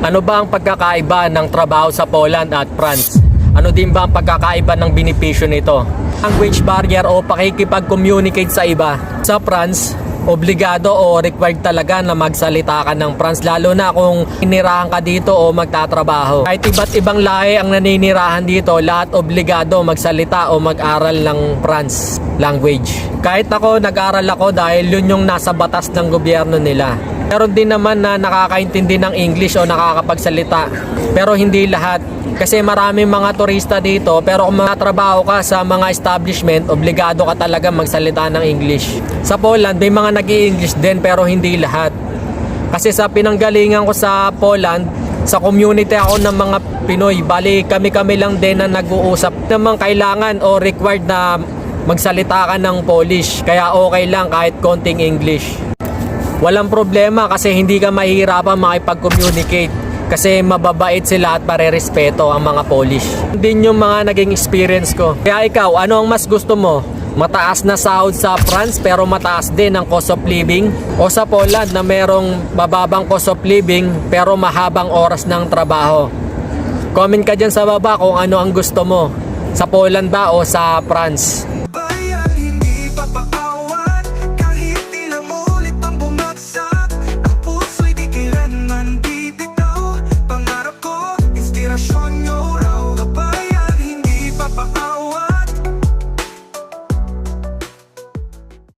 Ano ba ang pagkakaiba ng trabaho sa Poland at France? Ano din ba ang pagkakaiba ng benepisyo nito? Language barrier o pakikipag-communicate sa iba. Sa France, obligado o required talaga na magsalita ka ng France lalo na kung inirahan ka dito o magtatrabaho. Kahit iba't ibang lahi ang naninirahan dito, lahat obligado magsalita o mag-aral ng France language. Kahit ako, nag-aral ako dahil yun yung nasa batas ng gobyerno nila. Meron din naman na nakakaintindi ng English o nakakapagsalita. Pero hindi lahat. Kasi maraming mga turista dito pero kung trabaho ka sa mga establishment, obligado ka talaga magsalita ng English. Sa Poland, may mga nag english din pero hindi lahat. Kasi sa pinanggalingan ko sa Poland, sa community ako ng mga Pinoy, bali kami-kami lang din na nag-uusap. Namang kailangan o required na magsalita ka ng Polish, kaya okay lang kahit konting English. Walang problema kasi hindi ka mahihirapan makipag-communicate kasi mababait sila at parerespeto ang mga Polish. Din yung mga naging experience ko. Kaya ikaw, ano ang mas gusto mo? Mataas na sahod sa France pero mataas din ang cost of living? O sa Poland na merong mababang cost of living pero mahabang oras ng trabaho? Comment ka dyan sa baba kung ano ang gusto mo. Sa Poland ba o sa France?